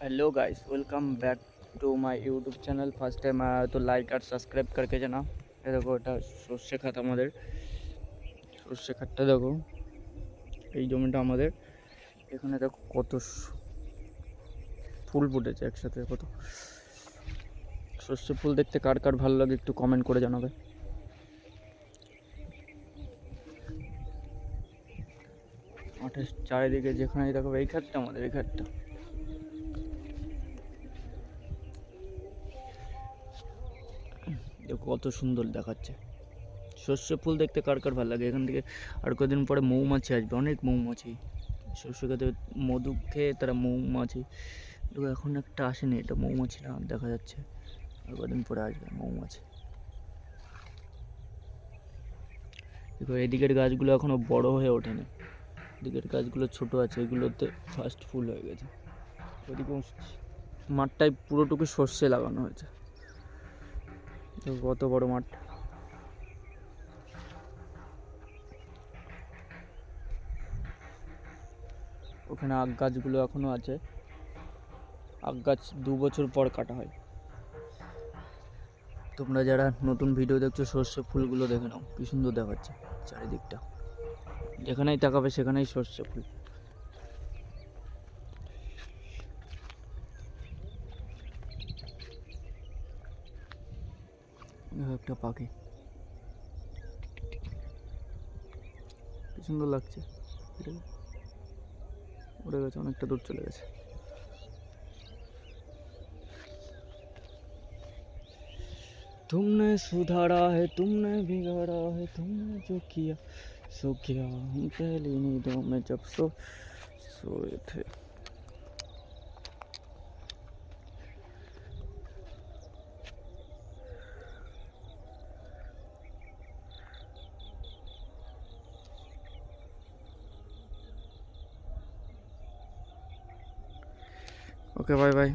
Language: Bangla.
hello guys welcome back to my YouTube channel first time তো লাইক আর সাবস্ক্রাইব করকে জানা এ দেখো এটা সর্ষে খাত আমাদের সর্ষে খাতটা দেখো এই জমিটা আমাদের এখানে দেখো কত স- ফুল ফুটেছে একসাথে কত সর্ষে ফুল দেখতে কার কার ভালো লাগে একটু কমেন্ট করে জানাবে মাঠের চারিদিকে যেখানে দেখো এই খাতটা আমাদের এই খাতটা দেখো কত সুন্দর দেখাচ্ছে। সর্ষে ফুল দেখতে কার কার ভালো লাগে? এখান থেকে আর কদিন পরে মৌমাছি আসবে, অনেক মৌমাছি। সর্ষে খেতে মধু খেয়ে তারা মৌমাছি। দেখো, এখন একটা আসেনি, এটা মৌমাছিটা দেখা যাচ্ছে। আর কদিন পরে আসবে মৌমাছি। দেখো, এদিকের গাছগুলো এখনও বড় হয়ে ওঠেনি। এদিকের গাছগুলো ছোট আছে, এগুলোতে ফার্স্ট ফুল হয়ে গেছে। ওদিকে মাঠটায় পুরোটুকু সর্ষে লাগানো হয়েছে। কত বড় মাঠ। ওখানে আখ গাছগুলো এখনও আছে। আখ গাছ দু বছর পর কাটা হয়। তোমরা যারা নতুন ভিডিও দেখছ, সর্ষে ফুলগুলো দেখে নাও, কি সুন্দর দেখাচ্ছে চারিদিকটা। যেখানেই তাকাবে সেখানেই সর্ষে ফুল। একটা পাখি কি সুন্দর লাগছে এটা উড়ে গেছে অনেকটা দূর চলে গেছে तुमने सुधारा है तुमने बिगाड़ा है तुमने जो किया सो किया हम पहली नींदों में जब सो सोए थे ওকে বাই বাই